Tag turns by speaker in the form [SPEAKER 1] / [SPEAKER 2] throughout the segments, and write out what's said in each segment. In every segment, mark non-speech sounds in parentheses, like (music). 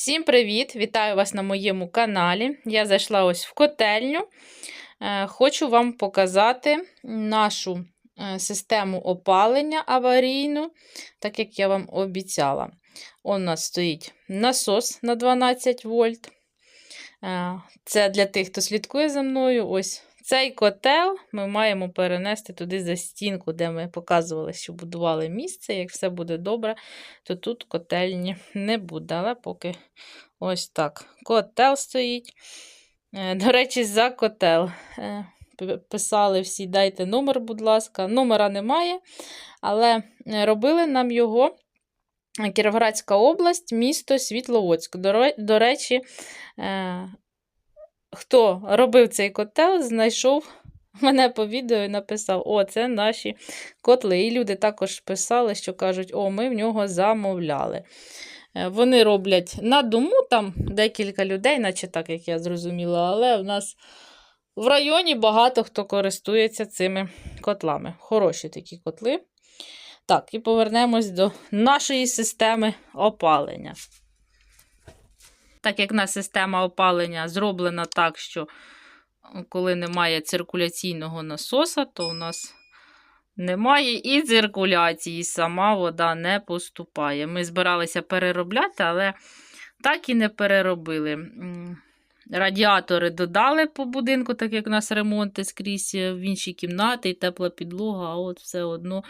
[SPEAKER 1] Всім привіт! Вітаю вас на моєму каналі. Я зайшла ось в котельню. Е, Хочу вам показати нашу е, систему опалення аварійну, так як я вам обіцяла. У нас стоїть насос на 12 вольт. Е, Це для тих, хто слідкує за мною. Ось цей котел ми маємо перенести туди за стінку, де ми показували, що будували місце. Як все буде добре, то тут котельні не буде. Але поки ось так. Котел стоїть. Е, До речі, за котел. е, Писали всі, дайте номер, будь ласка. Номера немає, але е, робили нам його. Кіровоградська область, місто Світловодськ. До, речі, хто робив цей котел, знайшов (laughs) мене по відео і написав: О, це наші котли. І люди також писали, що кажуть, о, ми в нього замовляли. Е, Вони роблять на дому, там декілька людей, наче так, як я зрозуміла, але в нас в районі багато хто користується цими котлами. Хороші такі котли. Так, і повернемось до нашої системи опалення. Так як на система опалення зроблена так, що коли немає циркуляційного насоса, то у нас немає і циркуляції, сама вода не поступає. Ми збиралися переробляти, але так і не переробили. Радіатори додали по будинку, так як у нас ремонти скрізь е, в інші кімнати і тепла підлога, а от все одно,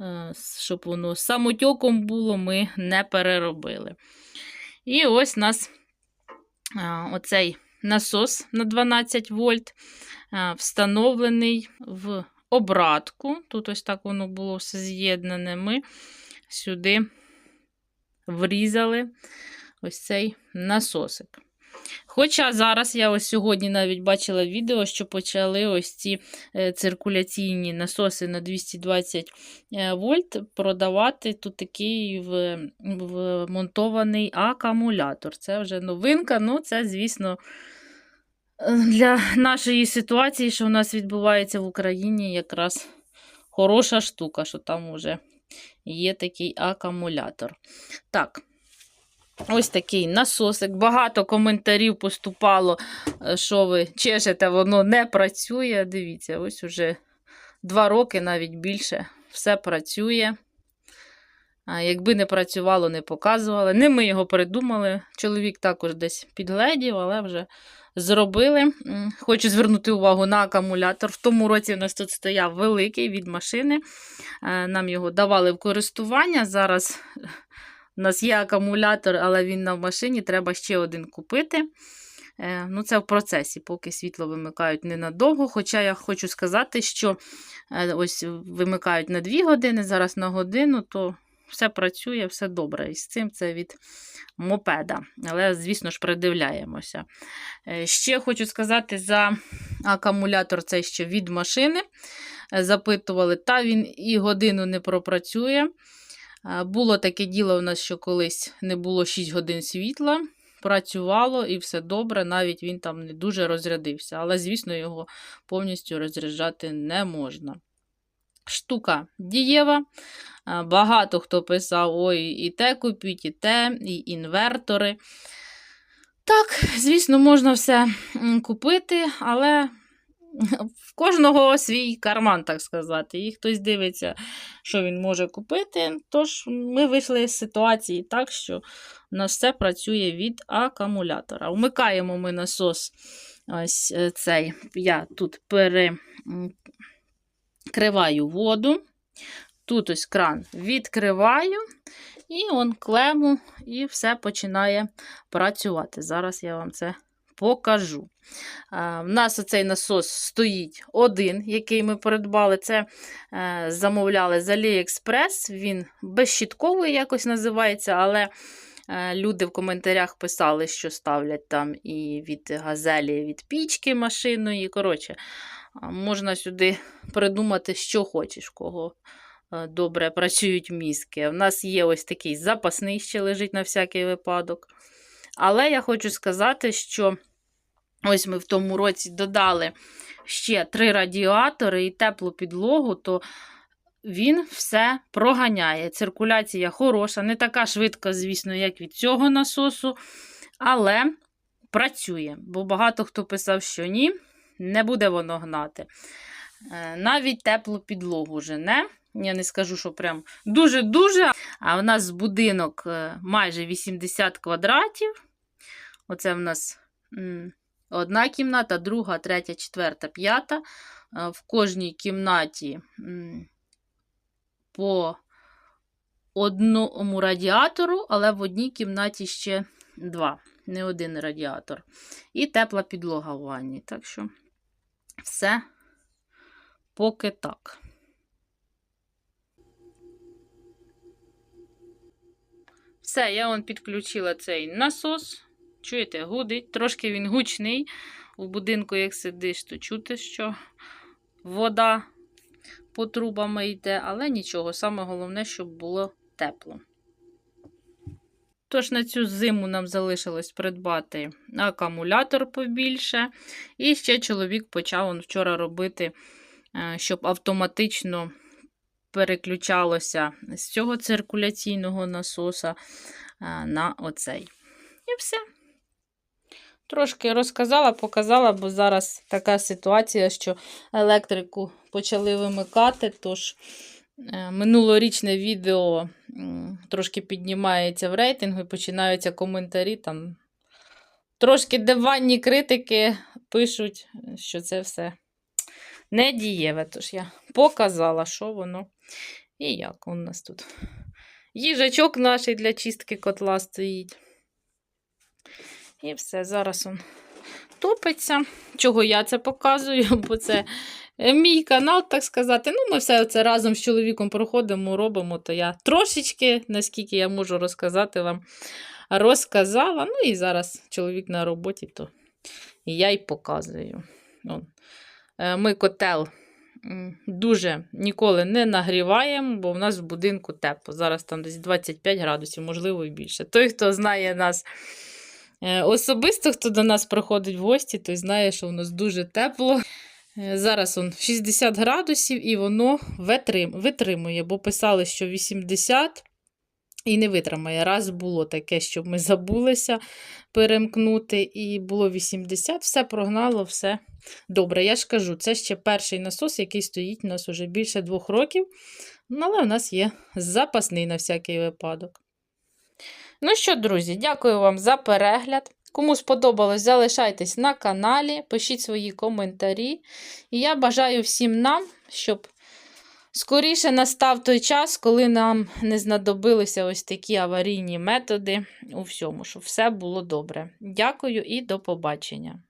[SPEAKER 1] е, щоб воно самотьоком було, ми не переробили. І ось нас оцей насос на 12 вольт встановлений в обратку. Тут ось так воно було все з'єднане. Ми сюди врізали ось цей насосик. Хоча зараз я ось сьогодні навіть бачила відео, що почали ось ці е, циркуляційні насоси на 220 е, вольт продавати. Тут такий вмонтований акумулятор. Це вже новинка, ну це, звісно, е, для нашої ситуації, що у нас відбувається в Україні, якраз хороша штука, що там вже є такий акумулятор. Так. Ось такий насосик. Багато коментарів поступало, е, що ви чешете, воно не працює. Дивіться, ось уже два роки, навіть більше, все працює. Якби не працювало, не показували. Не ми його придумали. Чоловік також десь підгледів, але вже зробили. Хочу звернути увагу на акумулятор. В тому році у нас тут стояв великий від машини. Е, Нам його давали в користування. Зараз у нас є акумулятор, але він на машині, треба ще один купити. Е, Ну, Це в процесі, поки світло вимикають ненадовго. Хоча я хочу сказати, що е, ось вимикають на 2 години, зараз на годину, то все працює, все добре. І з цим це від мопеда. Але, звісно ж, придивляємося. Е, Ще хочу сказати за акумулятор цей ще від машини. Запитували, та він і годину не пропрацює. Е, Було таке діло у нас, що колись не було 6 годин світла, працювало і все добре, навіть він там не дуже розрядився. Але, звісно, його повністю розряджати не можна. Штука дієва. Е, Багато хто писав: ой, і те купіть, і те, і інвертори. Так, звісно, можна все купити, але в кожного свій карман, так сказати. І хтось дивиться, що він може купити. Тож ми вийшли з ситуації так, що у нас все працює від акумулятора. Вмикаємо ми насос. Ось е, цей. Я тут перекриваю воду. Тут ось кран відкриваю. І он клему, і все починає працювати. Зараз я вам це покажу. А, В нас оцей насос стоїть один, який ми придбали. Це е, замовляли з AliExpress. Він безщітковий якось називається, але е, люди в коментарях писали, що ставлять там і від газелі, від пічки машиної. Коротше, можна сюди придумати, що хочеш, кого е, добре працюють мізки. У нас є ось такий запасний, ще лежить на всякий випадок. Але я хочу сказати, що ось ми в тому році додали ще три радіатори і теплу підлогу, то він все проганяє. Циркуляція хороша, не така швидка, звісно, як від цього насосу, але працює. Бо багато хто писав, що ні, не буде воно гнати. Е, Навіть теплу підлогу жене. Я не скажу, що прям дуже-дуже. А у нас будинок е, майже 80 квадратів. Оце в нас одна кімната, друга, третя, четверта, п'ята. Е, В кожній кімнаті по одному радіатору, але в одній кімнаті ще два, не один радіатор. І тепла підлога в ванні. Так що все поки так. Все, я вон підключила цей насос. Чуєте, гудить. Трошки він гучний. У будинку, як сидиш, то чути, що вода по трубам йде, але нічого, саме головне, щоб було тепло. Тож на цю зиму нам залишилось придбати акумулятор побільше. І ще чоловік почав вчора робити, е, щоб автоматично переключалося з цього циркуляційного насоса на оцей. І все. Трошки розказала, показала, бо зараз така ситуація, що електрику почали вимикати. Тож е, минулорічне відео трошки піднімається в рейтингу і починаються коментарі. Там трошки диванні критики пишуть, що це все не дієве. Тож я показала, що воно і як у нас тут. Їжачок наш для чистки котла стоїть. І все, зараз он топиться. Чого я це показую? (laughs) Бо це мій канал, так сказати. Ну, ми все це разом з чоловіком проходимо, робимо, то я трошечки, наскільки я можу розказати вам, розказала. Ну і зараз чоловік на роботі, то я й показую. Е, Ми котел дуже ніколи не нагріваємо, бо в нас в будинку тепло. Зараз там десь 25 градусів, можливо, і більше. Той, хто знає нас. Е, Особисто, хто до нас приходить в гості, той знає, що у нас дуже тепло. Е, Зараз он 60 градусів і воно витримує, бо писали, що 80 і не витримає. Раз було таке, щоб ми забулися перемкнути, і було 80, все прогнало, все добре. Я ж кажу, це ще перший насос, який стоїть у нас уже більше двох років, Ну, але у нас є запасний на всякий випадок. Ну що, друзі, дякую вам за перегляд. Кому сподобалось, залишайтесь на каналі, пишіть свої коментарі. І я бажаю всім нам, щоб скоріше настав той час, коли нам не знадобилися ось такі аварійні методи у всьому, щоб все було добре. Дякую і до побачення.